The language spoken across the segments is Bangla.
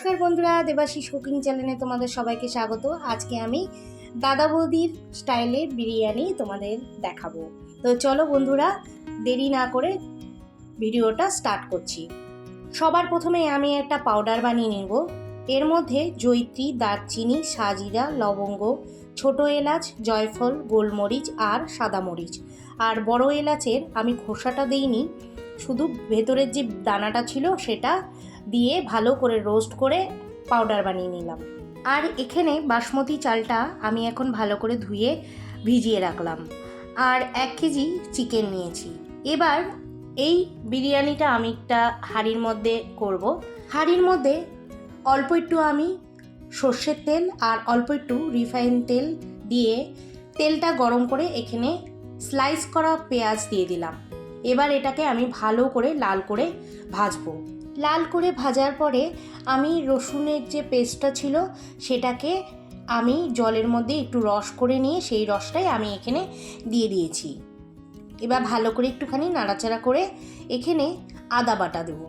নমস্কার বন্ধুরা, দেবাশিস কুকিং চ্যানেলে তোমাদের সবাইকে স্বাগত। আজকে আমি দাদা বৌদির স্টাইলে বিরিয়ানি তোমাদের দেখাবো। তো চলো বন্ধুরা, দেরি না করে ভিডিওটা স্টার্ট করছি। সবার প্রথমে আমি একটা পাউডার বানিয়ে নেব। এর মধ্যে জৈত্রী দারচিনি, সাজিরা, লবঙ্গ, ছোট এলাচ, জয়ফল, গোলমরিচ আর সাদা মরিচ। আর বড় এলাচের আমি খোসাটা দিইনি, শুধু ভেতরের যে দানাটা ছিল সেটা দিয়ে ভালো করে রোস্ট করে পাউডার বানিয়ে নিলাম। আর এখানে বাসমতি চালটা আমি এখন ভালো করে ধুয়ে ভিজিয়ে রাখলাম। আর এক কেজি চিকেন নিয়েছি। এবার এই বিরিয়ানিটা আমি একটা হাঁড়ির মধ্যে করব। হাঁড়ির মধ্যে অল্প একটু আমি সর্ষের তেল আর অল্প একটু রিফাইন তেল দিয়ে তেলটা গরম করে এখানে স্লাইস করা পেঁয়াজ দিয়ে দিলাম। এবার এটাকে আমি ভালো করে লাল করে ভাজবো। লাল করে ভাজার পরে আমি রসুনের যে পেস্টটা ছিল সেটাকে আমি জলের মধ্যে একটু রস করে নিয়ে সেই রসটাই আমি এখানে দিয়ে দিয়েছি। এবার ভালো করে একটুখানি নাড়াচাড়া করে এখানে আদা বাটা দেবো।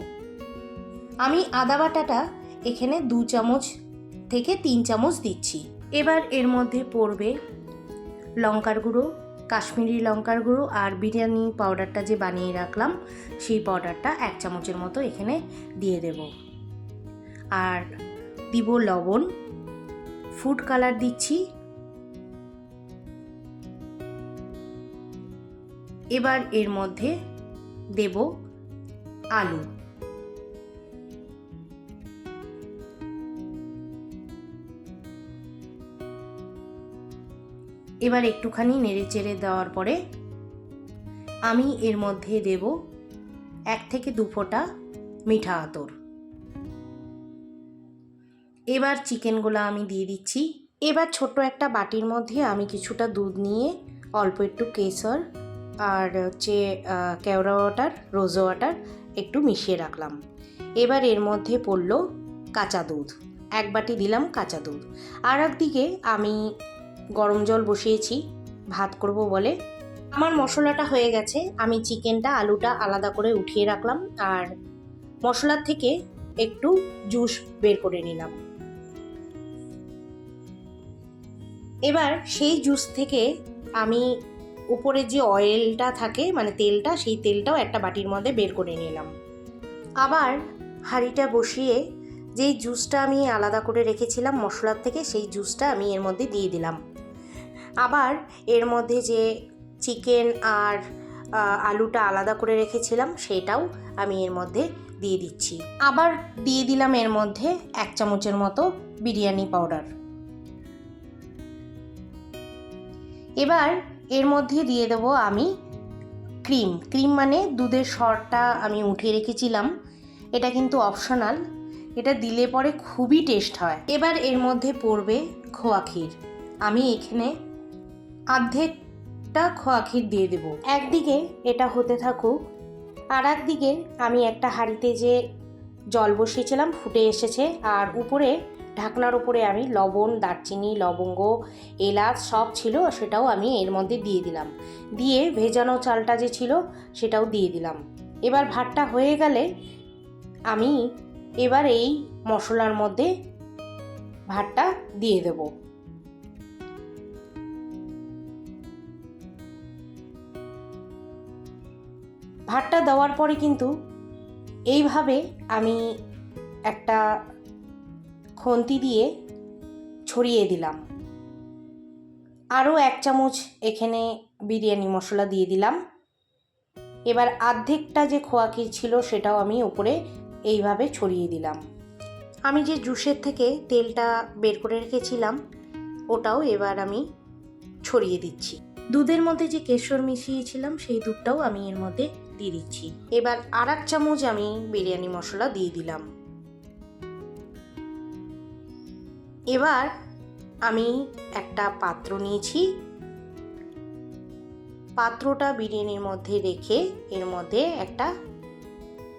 আমি আদা বাটাটা এখানে দু চামচ থেকে তিন চামচ দিচ্ছি। এবার এর মধ্যে পড়বে লঙ্কার গুঁড়ো কাশ্মীরি লঙ্কার গুঁড়ো আর বিরিয়ানি পাউডারটা যে বানিয়ে রাখলাম, সেই পাউডারটা এক চামচের মতো এখানে দিয়ে দেব। আর দিব লবণ। ফুড কালার দিচ্ছি। এবার এর মধ্যে দেব আলু। এবার একটুখানি নেড়ে চেড়ে দেওয়ার পরে আমি এর মধ্যে দেব এক থেকে দু ফোঁটা মিঠা আতর। এবার চিকেনগুলো আমি দিয়ে দিচ্ছি। এবার ছোট্ট একটা বাটির মধ্যে আমি কিছুটা দুধ নিয়ে অল্প একটু কেসর আর হচ্ছে কেওড়া ওয়াটার, রোজ ওয়াটার একটু মিশিয়ে রাখলাম। এবার এর মধ্যে পড়ল কাঁচা দুধ। এক বাটি দিলাম কাঁচা দুধ। আর একদিকে আমি গরম জল বসিয়েছি, ভাত করব বলে। আমার মশলাটা হয়ে গেছে, আমি চিকেনটা, আলুটা আলাদা করে উঠিয়ে রাখলাম আর মশলার থেকে একটু জুস বের করে নিলাম। এবার সেই জুস থেকে আমি উপরে যে অয়েলটা থাকে মানে তেলটা, সেই তেলটাও একটা বাটির মধ্যে বের করে নিলাম। আবার হাঁড়িটা বসিয়ে যেই জুসটা আমি আলাদা করে রেখেছিলাম মশলার থেকে, সেই জুসটা আমি এর মধ্যে দিয়ে দিলাম। আবার এর মধ্যে যে চিকেন আর আলুটা আলাদা করে রেখেছিলাম, সেটাও আমি এর মধ্যে দিয়ে দিচ্ছি। আবার দিয়ে দিলাম এর মধ্যে এক চামচের মতো বিরিয়ানি পাউডার। এবার এর মধ্যে দিয়ে দেবো আমি ক্রিম। ক্রিম মানে দুধের সরটা আমি উঠিয়ে রেখেছিলাম। এটা কিন্তু অপশনাল। এটা দিলে পরে খুবই টেস্ট হয়। এবার এর মধ্যে পড়বে খোয়া ক্ষীর। আমি এখানে অর্ধেকটা খোয়া ক্ষীর দিয়ে দেবো। একদিকে এটা হতে থাকুক আর একদিকে আমি একটা হাঁড়িতে যে জল বসিয়েছিলাম ফুটে এসেছে, আর উপরে, ঢাকনার উপরে আমি লবণ, দারচিনি, লবঙ্গ, এলাচ সব ছিল, সেটাও আমি এর মধ্যে দিয়ে দিলাম। দিয়ে ভেজানো চালটা যে ছিল, সেটাও দিয়ে দিলাম। এবার ভাতটা হয়ে গেলে আমি এবার এই মশলার মধ্যে ভাতটা দিয়ে দেবো। ভাতটা দেওয়ার পরে কিন্তু এইভাবে আমি একটা খন্তি দিয়ে ছড়িয়ে দিলাম। আরও এক চামচ এখানে বিরিয়ানি মশলা দিয়ে দিলাম। এবার আর্ধেকটা যে খোয়াকি ছিল সেটাও আমি উপরে এইভাবে ছড়িয়ে দিলাম। আমি যে জুসের থেকে তেলটা বের করে রেখেছিলাম, ওটাও এবার আমি ছড়িয়ে দিচ্ছি। দুধের মধ্যে যে কেশর মিশিয়েছিলাম, সেই দুধটাও আমি এর মধ্যে দিয়ে দিচ্ছি। এবার আর এক চামচ আমি বিরিয়ানি মশলা দিয়ে দিলাম। এবার আমি একটা পাত্র নিয়েছি। পাত্রটা বিরিয়ানির মধ্যে রেখে এর মধ্যে একটা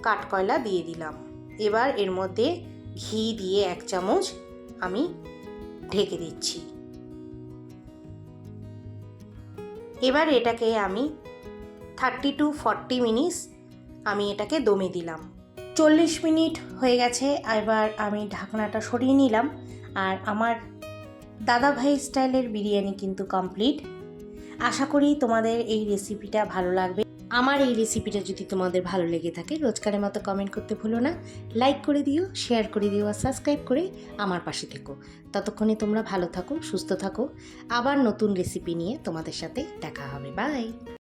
কাঠকয়লা দিয়ে দিলাম। এবার এর মধ্যে ঘি দিয়ে এক চামচ আমি ঢেকে দিচ্ছি। এবার এটাকে আমি থার্টি টু ফর্টি মিনিটস আমি এটাকে দমে দিলাম। চল্লিশ মিনিট হয়ে গেছে, এবার আমি ঢাকনাটা সরিয়ে নিলাম। আর আমার দাদা ভাই স্টাইলের বিরিয়ানি কিন্তু কমপ্লিট। আশা করি তোমাদের এই রেসিপিটা ভালো লাগবে। আমার এই রেসিপিটা যদি তোমাদের ভালো লেগে থাকে, রোজকারের মতো কমেন্ট করতে ভুলো না। লাইক করে দিও, শেয়ার করে দিও আর সাবস্ক্রাইব করে আমার পাশে থেকো। ততক্ষণে তোমরা ভালো থাকো, সুস্থ থাকো। আবার নতুন রেসিপি নিয়ে তোমাদের সাথে দেখা হবে। বাই!